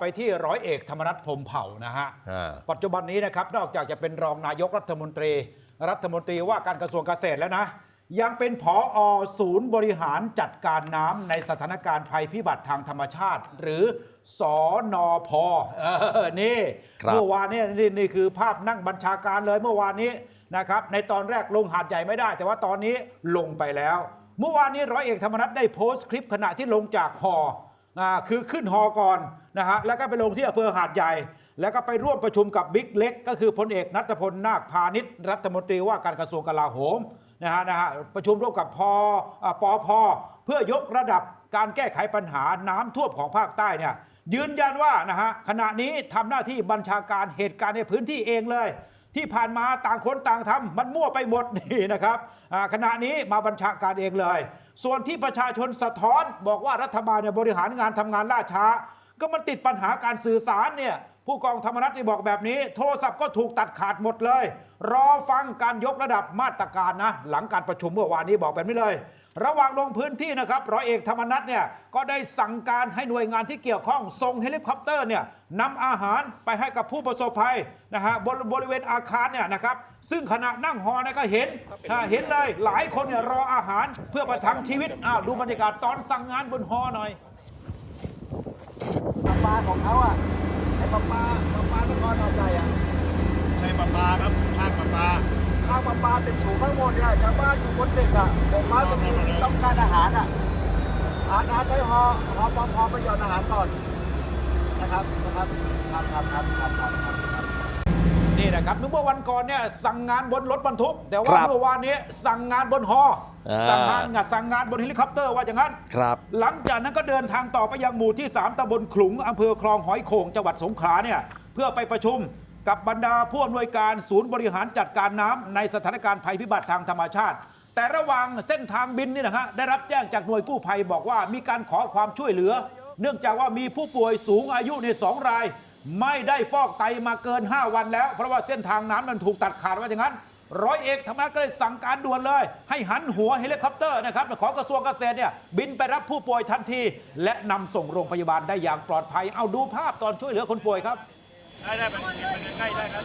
ไปที่ร้อยเอกธรรมนัฐพรหมเผ่านะฮะ อ่า ปัจจุบันนี้นะครับนอกจากจะเป็นรองนายกรัฐมนตรี รัฐมนตรีว่าการกระทรวงเกษตรแล้วนะ ยังเป็นผออศูนย์บริหารจัดการน้ำในสถานการณ์ภัยพิบัติทางธรรมชาติ หรือสอนอพเออนี่ครับ เมื่อวานนี้นี่นี่คือภาพนั่งบัญชาการเลยเมื่อวานนี้นะครับ ในตอนแรกลงหาดใหญ่ไม่ได้ แต่ว่าตอนนี้ลงไปแล้ว เมื่อวานนี้ร้อยเอกธรรมนัฐได้โพสต์คลิปขณะที่ลงจากหออ่า คือขึ้นหอก่อนนะฮะแล้วก็ไปลงที่อำเภอหาดใหญ่ แล้วก็ไปร่วมประชุมกับบิ๊กเล็ก ก็คือพลเอกนัทพลนาคพาณิชย์รัฐมนตรีว่าการกระทรวงกลาโหมนะฮะนะฮะประชุมร่วมกับพอปอพเพื่อยกระดับการแก้ไขปัญหาน้ำท่วมของภาคใต้เนี่ยยืนยันว่านะฮะขณะนี้ทำหน้าที่บัญชาการเหตุการณ์ในพื้นที่เองเลย ที่ผ่านมาต่างคนต่างทำมันมั่วไปหมดนี่นะครับขณะนี้มาบัญชาการเองเลย ส่วนที่ประชาชนสะท้อนบอกว่ารัฐบาลเนี่ยบริหารงานทำงานล่าช้า ก็มันติดปัญหาการสื่อสารเนี่ยผู้กองธรรมนัฐนี่บอกแบบนี้ โทรศัพท์ก็ถูกตัดขาดหมดเลย รอฟังการยกระดับมาตรการนะ หลังการประชุมเมื่อวานนี้บอกแบบนี้เลย ระหว่างลงพื้นที่นะครับร้อยเอกธรรมนัฐเนี่ยก็ได้สั่งการให้หน่วยงานที่เกี่ยวข้องส่งเฮลิคอปเตอร์เนี่ยนำอาหารไปให้กับผู้ประสบภัยนะฮะบนบริเวณอาคารเนี่ยนะครับซึ่งขณะนั่งหอเนี่ยก็เห็นอ่าเห็นเลยหลายคนเนี่ยรออาหารเพื่อประทังชีวิตอ้าวดูบรรยากาศตอนสั่งงานบนหอหน่อยปลาปลาของเขาอะไอ้ปลาปลาปลาปลานครเอาใจอะใช้ปลาปลาครับข้างปลาปลา ข้าปลาปลาเต็มสูงทั้งหมดเนี่ยชาวบ้านอยู่บนเด็กอะบอกว่ามันต้องการอาหารอะอาหารใช้หอหอปอพอไปหย่อนอาหารก่อนนะครับนะครับครับครับครับครับครับนี่นะครับเมื่อวันก่อนเนี่ยสั่งงานบนรถบรรทุก แต่ว่าเมื่อวานนี้สั่งงานบนฮอสั่งงานงานสั่งงานบนเฮลิคอปเตอร์ว่าอย่างนั้นครับ หลังจากนั้นก็เดินทางต่อไปยังหมู่ที่ 3ตำบลขลุงอำเภอคลองหอยโขงจังหวัดสงขลาเนี่ยเพื่อไปประชุม กับบรรดาผู้อำนวยการศูนย์บริหารจัดการน้ำในสถานการณ์ภัยพิบัติทางธรรมชาติ แต่ระหว่างเส้นทางบินนี่นะฮะได้รับแจ้งจากหน่วยกู้ภัยบอกว่ามีการขอความช่วยเหลือ เนื่องจากว่ามีผู้ป่วยสูงอายุในสองราย ไม่ได้ฟอกไตมาเกิน 5 วันแล้ว เพราะว่าเส้นทางน้ำมันถูกตัดขาดว่าอย่างนั้น ร้อยเอกธรรมนัฐก็เลยสั่งการด่วนเลย ให้หันหัวเฮลิคอปเตอร์นะครับของกระทรวงเกษตรเนี่ยบินไปรับผู้ป่วยทันที และนำส่งโรงพยาบาลได้อย่างปลอดภัยเอาดูภาพตอนช่วยเหลือคนป่วยครับ ได้ได้ไปไปใกล้ได้ครับ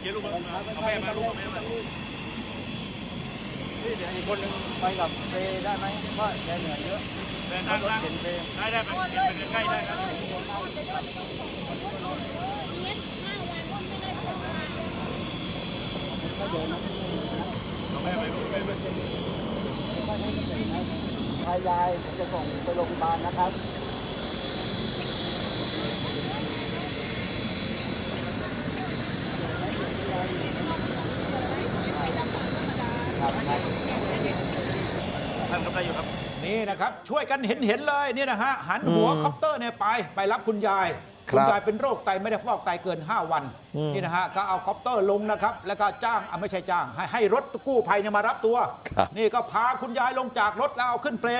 เดี๋ยวลูกมาเอาแม่มาลูกเอาแม่มานี่เดี๋ยวอีกคนหนึงไปกับเฟได้ไหมเพราะแกเหนื่อยเยอะแม่นั่งนั่งเห็นเฟย์ได้ได้ไปไปใกล้ได้ครับเอาแม่ไปลูกไปไปยายจะส่งไปโรงพยาบาลนะครับครับครับ ท่านก็ได้อยู่ครับ นี่นะครับ ช่วยกันเห็นเห็นๆเลยนี่นะฮะ หันหัวคอปเตอร์เนี่ยไป ไปรับคุณยายครับคุณยายเป็นโรคไตไม่ได้ฟอกไตเกิน 5 วัน นี่นะฮะ ก็เอาคอปเตอร์ลงนะครับ แล้วก็จ้างอะไม่ใช่จ้าง ให้ให้รถกู้ภัยเนี่ยมารับตัวครับนี่ก็พาคุณยายลงจากรถแล้วเอาขึ้นเปล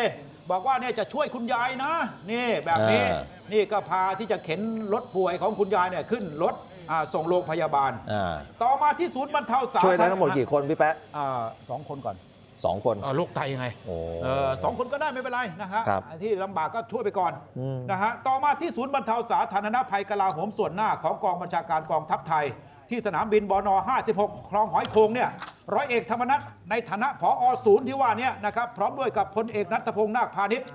บอกว่าเนี่ยจะช่วยคุณยายนะ นี่แบบนี้อ่านี่ก็พาที่จะเข็นรถป่วยของคุณยายเนี่ยขึ้นรถ อ่าส่งโรงพยาบาล อ่าต่อมาที่ศูนย์บรรเทาสาธารณช่วยได้ทั้งหมดกี่คนพี่แป๊ะอ่าสองคนก่อนสองคน เออโรคไตยังไงโอ้เออสองคนก็ได้ไม่เป็นไรนะฮะครับที่ลำบากก็ช่วยไปก่อนอืม นะฮะต่อมาที่ศูนย์บรรเทาสาธารณภัยกลาโหมส่วนหน้าของกองบัญชาการกองทัพไทย ที่สนามบินบน 56 คลองหอยโขงเนี่ยร้อยเอกธรรมนัฐในฐานะผอศูนย์ที่ว่าเนี่ยนะครับพร้อมด้วยกับพลเอกนัทพงษ์นาคพาณิชย์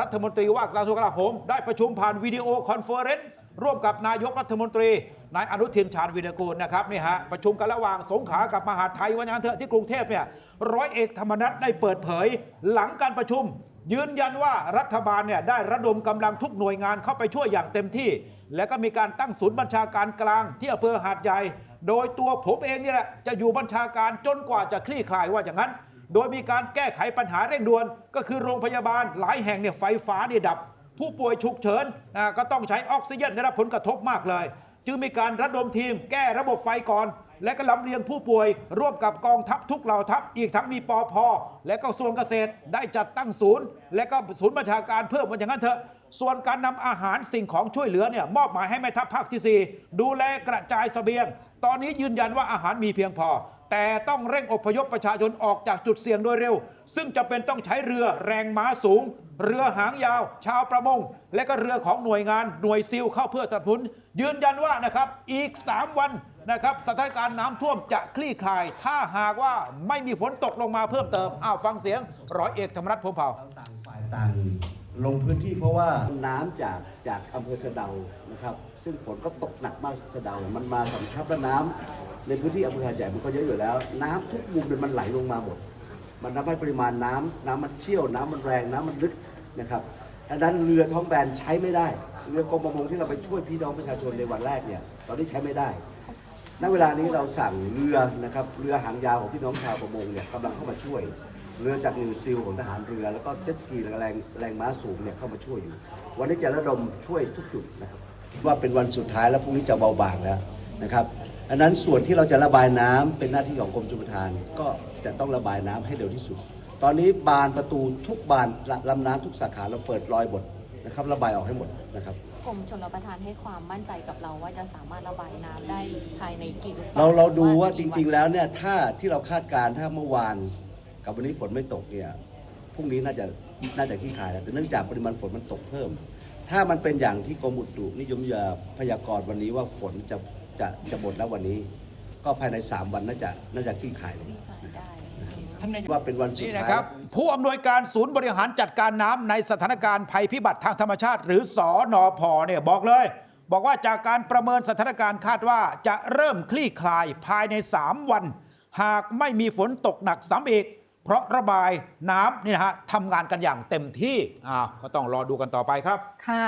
รัฐมนตรีว่าการกระทรวงกลาโหม ได้ประชุมผ่านวิดีโอคอนเฟอเรนซ์ร่วมกับนายกรัฐมนตรี นายอนุทินชาญวิรกูลนะครับนี่ฮะประชุมกันระหว่างสงขลากับมหาไทยวันนั้นเถอะที่กรุงเทพเนี่ยร้อยเอกธรรมนัฐได้เปิดเผย หลังการประชุม ยืนยันว่ารัฐบาลเนี่ยได้ระดมกำลังทุกหน่วยงานเข้าไปช่วยอย่างเต็มที่ และก็มีการตั้งศูนย์บัญชาการกลางที่อำเภอหาดใหญ่โดยตัวผมเองเนี่ยแหละจะอยู่บัญชาการจนกว่าจะคลี่คลายว่าอย่างนั้น โดยมีการแก้ไขปัญหาเร่งด่วน ก็คือโรงพยาบาลหลายแห่งเนี่ยไฟฟ้าเนี่ยดับ ผู้ป่วยฉุกเฉินอ่าก็ต้องใช้ออกซิเจนได้รับผลกระทบมากเลย จึงมีการระดมทีม แก้ระบบไฟก่อน และก็ลำเลียงผู้ป่วย ร่วมกับกองทัพทุกเหล่าทัพ อีกทั้งมีปอพและก็กระทรวงเกษตรได้จัดตั้งศูนย์ และก็ศูนย์บัญชาการเพิ่มมาอย่างนั้นเถอะ ส่วนการนำอาหารสิ่งของช่วยเหลือเนี่ยมอบหมายให้แม่ทัพภาคที่ 4 ดูแลกระจายสเสบียง ตอนนี้ยืนยันว่าอาหารมีเพียงพอ แต่ต้องเร่งอพยพประชาชนออกจากจุดเสี่ยงโดยเร็ว ซึ่งจะเป็นต้องใช้เรือแรงม้าสูง เรือหางยาว ชาวประมง และก็เรือของหน่วยงานหน่วยซิลเข้าเพื่อสนับสนุน ยืนยันว่านะครับอีก 3 วันนะครับสถานการณ์น้ำท่วมจะคลี่คลาย ถ้าหากว่าไม่มีฝนตกลงมาเพิ่มเติมอ้าวฟังเสียงร้อยเอกธรรมนัฐพรหมเผ่าต่างฝ่ายต่าง ลงพื้นที่เพราะว่าน้ำจากจากอำเภอสะเดานะครับ ซึ่งฝนก็ตกหนักมากสะเดา มันมาสำทับแล้วน้ำในพื้นที่อำเภอหาดใหญ่มันก็เยอะอยู่แล้ว น้ำทุกมุมเนี่ยมันไหลลงมาหมด มันทำให้ปริมาณน้ำน้ำมันเชี่ยว น้ำมันแรง น้ำมันลึกนะครับดังนั้นเรือท้องแบนใช้ไม่ได้ เรือกรมประมงที่เราไปช่วยพี่น้องประชาชนในวันแรกเนี่ยตอนนี้ใช้ไม่ได้ณเวลานี้เราสั่งเรือนะครับ เรือหางยาวของพี่น้องชาวประมงเนี่ยกำลังเข้ามาช่วย เรือจากนิวซีลของทหารเรือ แล้วก็เจ็ตสกีแรงแรงแรงม้าสูงเนี่ยเข้ามาช่วยอยู่ วันนี้จะระดมช่วยทุกจุดนะครับคิดว่าเป็นวันสุดท้ายแล้วพรุ่งนี้จะเบาบางแล้วนะครับอันนั้นส่วนที่เราจะระบายน้ำเป็นหน้าที่ของกรมชลประทาน ก็จะต้องระบายน้ำให้เร็วที่สุด ตอนนี้บานประตูทุกบานลำน้ำทุกสาขาเราเปิดรอยหมดนะครับระบายออกให้หมดนะครับกรมชลประทานให้ความมั่นใจกับเราว่าจะสามารถระบายน้ำได้ภายในกี่ลูกบศก์เราเราดูว่าจกี่ริงนๆแล้วเนี่ยถ้าที่เราคาดการณ์ถ้าเมื่อวาน กับวันนี้ฝนไม่ตกเนี่ยพรุ่งนี้น่าจะน่าจะขี้คายแล้วแต่เนื่องจากปริมาณฝนมันตกเพิ่ม ถ้ามันเป็นอย่างที่กรมอุตุนิยมวิทยาพยากรณ์วันนี้ว่าฝนจะจะจะหมดแล้ววันนี้ ก็ภายใน 3 วันน่าจะน่าจะขี้คายเลยได้ว่าเป็นวันสุดนี่ท้ายนะครับผู้อำนวยการศูนย์บริหารจัดการน้ำในสถานการณ์ภัยพิบัติทางธรรมชาติ หรือสอนอพเนี่ยบอกเลย บอกว่าจากการประเมินสถานการณ์คาดว่าจะเริ่มคลี่คลายภายใน 3 วัน หากไม่มีฝนตกหนักซ้ำอีก เพราะระบายน้ำนี่นะฮะทำงานกันอย่างเต็มที่อ่าก็ต้องรอดูกันต่อไปครับค่ะ